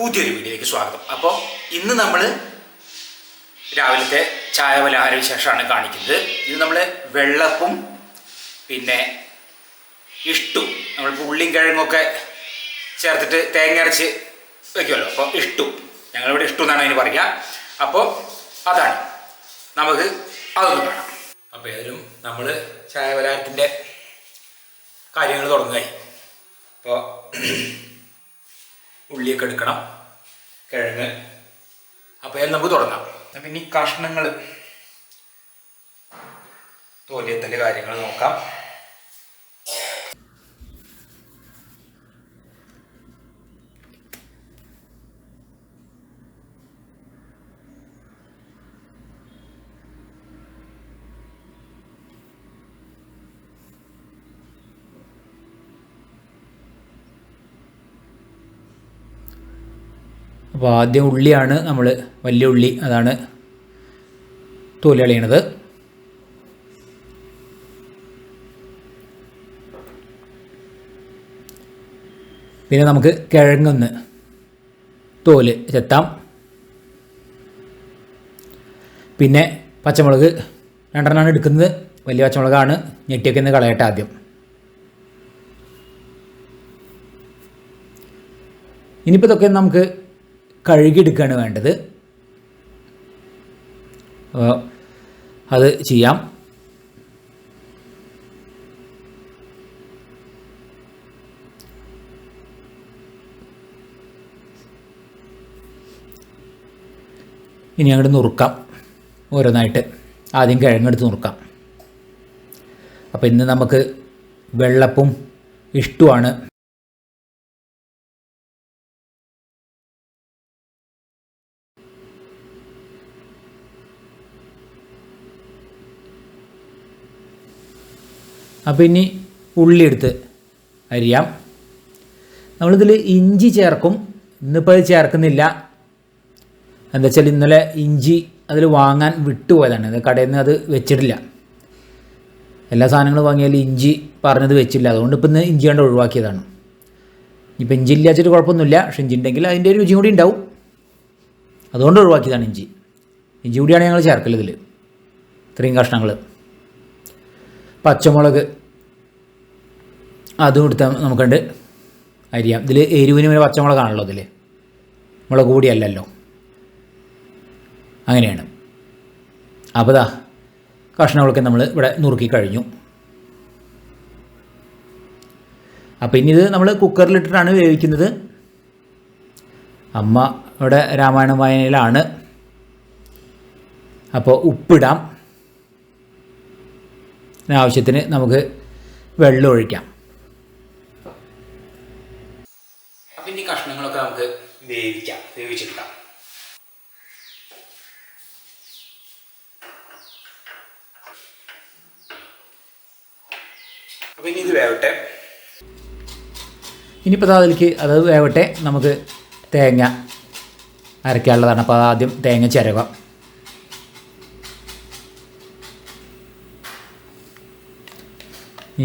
പുതിയൊരു വീഡിയോയിലേക്ക് സ്വാഗതം. അപ്പോൾ ഇന്ന് നമ്മൾ രാവിലത്തെ ചായ പലഹാര വിശേഷമാണ് കാണിക്കുന്നത്. ഇത് നമ്മൾ വെള്ളപ്പും പിന്നെ ഇഷ്ടു. നമ്മൾ ഉള്ളിയും കിഴങ്ങൊക്കെ ചേർത്തിട്ട് തേങ്ങ അരച്ച് വയ്ക്കുമല്ലോ അപ്പോൾ ഇഷ്ടു. ഞങ്ങളിവിടെ ഇഷ്ടു എന്നാണ് അതിന് പറയുക. അപ്പോൾ അതാണ്. നമുക്ക് അതൊന്ന് കാണാം. അപ്പോൾ ഏതായാലും നമ്മൾ ചായ പലഹാരത്തിന്റെ കാര്യങ്ങൾ തുടങ്ങുകയായി. അപ്പോൾ ഉള്ളിയൊക്കെ എടുക്കണം. കിഴങ്ങ്. അപ്പോൾ അതിൽ നമുക്ക് തുടങ്ങാം. പിന്നെ ഈ കഷ്ണങ്ങൾ തോലിയത്തൽ കാര്യങ്ങൾ നോക്കാം. അപ്പോൾ ആദ്യം ഉള്ളിയാണ് നമ്മൾ വലിയ ഉള്ളി അതാണ് തോൽ പിന്നെ നമുക്ക് കിഴങ്ങൊന്ന് തോൽ ചെത്താം. പിന്നെ പച്ചമുളക് രണ്ടെണ്ണമാണ് എടുക്കുന്നത്. വലിയ പച്ചമുളകാണ്. ഞെട്ടിയൊക്കെ ഒന്ന് കളയട്ടെ ആദ്യം. ഇനിയിപ്പോൾ ഇതൊക്കെ നമുക്ക് കഴുകിയെടുക്കുകയാണ് വേണ്ടത്. അത് ചെയ്യാം. ഇനി അങ്ങോട്ട് നുറുക്കാം. ഓരോന്നായിട്ട് ആദ്യം കിഴങ്ങെടുത്ത് നുറുക്കാം. അപ്പോൾ ഇന്ന് നമുക്ക് വെള്ളപ്പും ഇഷ്ടമാണ് അപ്പോൾ ഇനി ഉള്ളി എടുത്ത് അരിയാം. നമ്മളിതിൽ ഇഞ്ചി ചേർക്കും. ഇന്നിപ്പോൾ അത് ചേർക്കുന്നില്ല. എന്താ വെച്ചാൽ ഇന്നലെ ഇഞ്ചി അതിൽ വാങ്ങാൻ വിട്ടുപോയതാണ് അത് കടയിൽ നിന്ന് അത് വെച്ചിട്ടില്ല. എല്ലാ സാധനങ്ങളും വാങ്ങിയാൽ ഇഞ്ചി പറഞ്ഞത് വെച്ചില്ല. അതുകൊണ്ട് ഇപ്പം ഇന്ന് ഇഞ്ചി കണ്ട് ഒഴിവാക്കിയതാണ്. ഇപ്പം ഇഞ്ചി ഇല്ല വെച്ചിട്ട് കുഴപ്പമൊന്നുമില്ല. പക്ഷെ ഇഞ്ചി ഉണ്ടെങ്കിൽ അതിന്റെ രുചി കൂടി ഉണ്ടാവും. അതുകൊണ്ട് ഒഴിവാക്കിയതാണ് ഇഞ്ചി. ഇഞ്ചി കൂടിയാണ് ഞങ്ങൾ ചേർക്കൽ ഇതിൽ ഇത്രയും കഷ്ണങ്ങൾ പച്ചമുളക്. അതും എടുത്താൽ നമുക്കുണ്ട് അരിയാം. ഇതിൽ എരിവിന് വരെ പച്ചമുളകാണല്ലോ ഇതിൽ മുളക് കൂടിയല്ലല്ലോ അങ്ങനെയാണ്. അപ്പോൾ ദാ കഷ്ണങ്ങളൊക്കെ നമ്മൾ ഇവിടെ നുറുക്കി കഴിഞ്ഞു. അപ്പോൾ ഇനി ഇത് നമ്മൾ കുക്കറിലിട്ടിട്ടാണ് വേവിക്കുന്നത്. അമ്മ ഇവിടെ രാമായണ വായനയിലാണ്. അപ്പോൾ ഉപ്പിടാം. ആവശ്യത്തിന് നമുക്ക് വെള്ളം ഒഴിക്കാം. അപ്പം ഇനി കഷ്ണങ്ങളൊക്കെ നമുക്ക് വേവിക്കാം. വേവിച്ചെടുക്കാം. അപ്പം ഇനി ഇത് വേവട്ടെ. ഇനിയിപ്പോൾ അതിലേക്ക് അത് വേവട്ടെ നമുക്ക് തേങ്ങ അരയ്ക്കാനുള്ളതാണ്. അപ്പോൾ ആദ്യം തേങ്ങ ചിരകാം.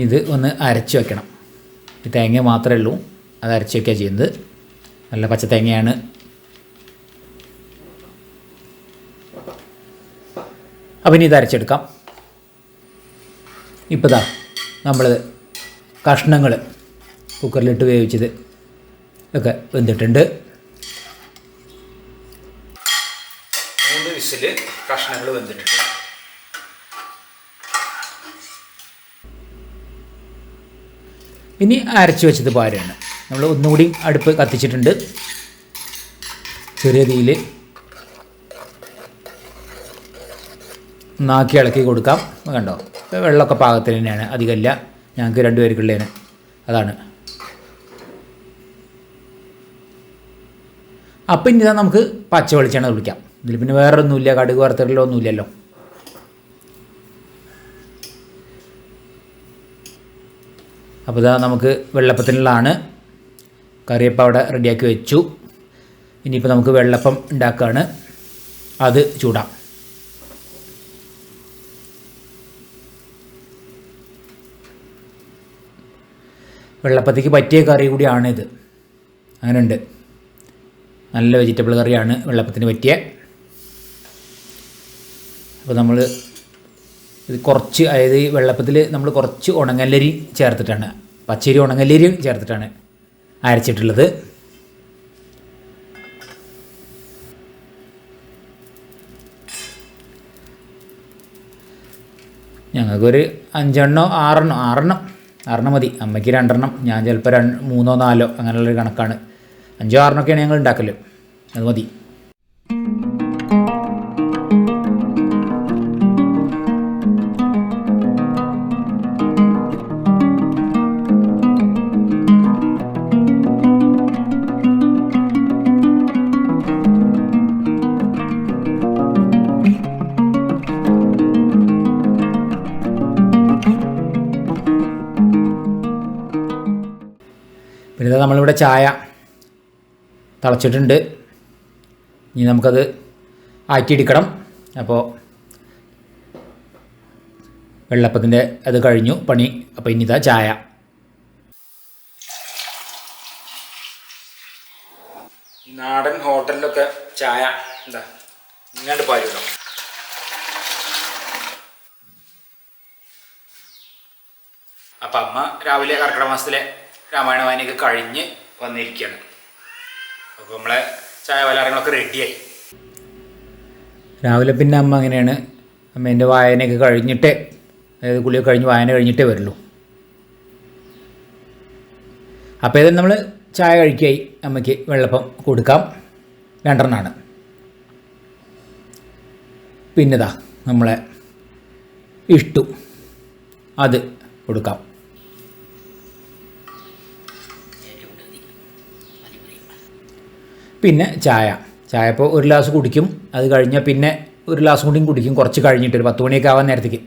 ഇത് ഒന്ന് അരച്ച് വെക്കണം. ഈ തേങ്ങ മാത്രമേ ഉള്ളൂ. അത് അരച്ച് വയ്ക്കുക ചെയ്യുന്നത്. നല്ല പച്ച തേങ്ങയാണ്. അപ്പം ഇനി ഇത് അരച്ചെടുക്കാം. ഇപ്പോൾ ഇതാ നമ്മൾ കഷ്ണങ്ങൾ കുക്കറിലിട്ട് വേവിച്ചത് ഒക്കെ വെന്തിട്ടുണ്ട്. മൂന്ന് വിസിൽ കഷ്ണങ്ങൾ വെന്തിട്ടുണ്ട്. ഇനി അരച്ച് വെച്ചത് പാരയാണ്. നമ്മൾ ഒന്നുകൂടി അടുപ്പ് കത്തിച്ചിട്ടുണ്ട്. ചെറിയ തീയിൽ. നാക്കി ഇളക്കി കൊടുക്കാം. കണ്ടോ? വെള്ളമൊക്കെ പാകത്തിന് തന്നെയാണ്. അധികമല്ല. ഞങ്ങൾക്ക് രണ്ടുപേർക്കുള്ളതിന് അതാണ്. അപ്പം ഇനി നമുക്ക് പച്ച വെളിച്ചെണ്ണ വിളിക്കാം ഇതിൽ പിന്നെ വേറൊന്നുമില്ല. കടുക് വറുത്തിട്ടുള്ള ഒന്നുമില്ലല്ലോ. അപ്പോൾ ഇതാ നമുക്ക് വെള്ളപ്പത്തിനുള്ളതാണ്. കറിയപ്പം അവിടെ റെഡിയാക്കി വെച്ചു. ഇനിയിപ്പോൾ നമുക്ക് വെള്ളപ്പം ഉണ്ടാക്കുകയാണ് അത് ചൂടാം. വെള്ളപ്പത്തേക്ക് പറ്റിയ കറി കൂടിയാണിത് അങ്ങനെയുണ്ട്. നല്ല വെജിറ്റബിൾ കറിയാണ് വെള്ളപ്പത്തിന് പറ്റിയ. അപ്പോൾ നമ്മൾ ഇത് കുറച്ച് അതായത് വെള്ളപ്പത്തിൽ നമ്മൾ കുറച്ച് ഉണങ്ങല്ലരി ചേർത്തിട്ടാണ്. പച്ചരി ഉണങ്ങല്ലരിയും ചേർത്തിട്ടാണ് അരച്ചിട്ടുള്ളത്. ഞങ്ങൾക്കൊരു അഞ്ചെണ്ണോ ആറെണ്ണോ ആറെണ്ണം ആറെണ്ണം മതി. അമ്മയ്ക്ക് രണ്ടെണ്ണം ഞാൻ ചിലപ്പോൾ രണ്ട് മൂന്നോ നാലോ അങ്ങനെയുള്ളൊരു കണക്കാണ്. അഞ്ചോ ആറെണ്ണമൊക്കെയാണ് ഞങ്ങൾ ഉണ്ടാക്കൽ അത് മതി. നമ്മളിവിടെ ചായ തിളച്ചിട്ടുണ്ട്. ഇനി നമുക്കത് ആക്കിയെടുക്കണം അപ്പോൾ വെള്ളപ്പത്തിന്റെ അത് കഴിഞ്ഞു പണി. അപ്പോൾ ഇനി ഇതാ ചായ. നാടൻ ഹോട്ടലിലൊക്കെ ചായ എന്താ? ഇങ്ങോട്ട് പാരുണ്ടോ അപ്പം അമ്മ രാവിലെ കർക്കിടക മാസത്തിലെ രാമായണ വായനയൊക്കെ കഴിഞ്ഞ് വന്നിരിക്കുകയാണ്. അപ്പോൾ നമ്മളെ ചായ പലഹാരങ്ങളൊക്കെ റെഡിയായി രാവിലെ പിന്നെ അമ്മ അങ്ങനെയാണ്. അമ്മേന്റെ വായനയൊക്കെ കഴിഞ്ഞിട്ടേ അതായത് കുളിയൊക്കെ കഴിഞ്ഞ് വായന കഴിഞ്ഞിട്ടേ വരുള്ളൂ. അപ്പോൾ ഏതായാലും നമ്മൾ ചായ കഴിക്കായി. അമ്മയ്ക്ക് വെള്ളപ്പം കൊടുക്കാം. രണ്ടെണ്ണമാണ് പിന്നെതാ നമ്മളെ ഇഷ്ടു. അത് കൊടുക്കാം. പിന്നെ ചായ. ചായ ഇപ്പോൾ ഒരു ഗ്ലാസ് കുടിക്കും. അത് കഴിഞ്ഞാൽ പിന്നെ ഒരു ഗ്ലാസ് കൂടിയും കുടിക്കും. കുറച്ച് കഴിഞ്ഞിട്ട് ഒരു പത്ത് മണിയൊക്കെ ആവാൻ നേരത്തേക്ക്.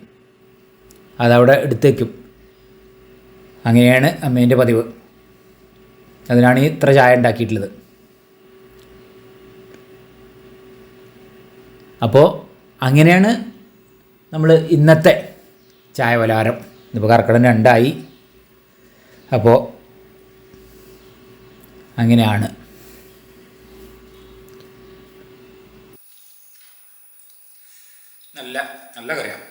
അതവിടെ എടുത്തേക്കും. അങ്ങനെയാണ് അമ്മേന്റെ പതിവ്. അതിനാണ് ഇത്ര ചായ ഉണ്ടാക്കിയിട്ടുള്ളത്. അപ്പോൾ അങ്ങനെയാണ് നമ്മൾ ഇന്നത്തെ ചായ പലഹാരം. ഇപ്പോൾ കർക്കിടം രണ്ടായി. അപ്പോൾ അങ്ങനെയാണ്. നല്ല നല്ല കറിയാണ്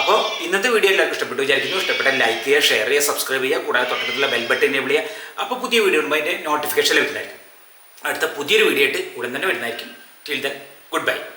അപ്പോൾ ഇന്നത്തെ വീഡിയോ എല്ലാവർക്കും ഇഷ്ടപ്പെട്ടു വിചാരിക്കുന്നു. ഇഷ്ടപ്പെട്ട ലൈക്ക് ചെയ്യുക ഷെയർ ചെയ്യുക സബ്സ്ക്രൈബ് ചെയ്യുക കൂടാതെ തൊട്ടടുത്തുള്ള ബെൽ ബട്ടൺ എനേബിൾ ചെയ്യുക. അപ്പോൾ പുതിയ വീഡിയോ ഉണ്ടോ അതിന്റെ നോട്ടിഫിക്കേഷൻ ലഭിക്കുന്നതായിരിക്കും അടുത്ത പുതിയൊരു വീഡിയോ ആയിട്ട് ഉടൻ തന്നെ വരുന്നതായിരിക്കും. Till then good bye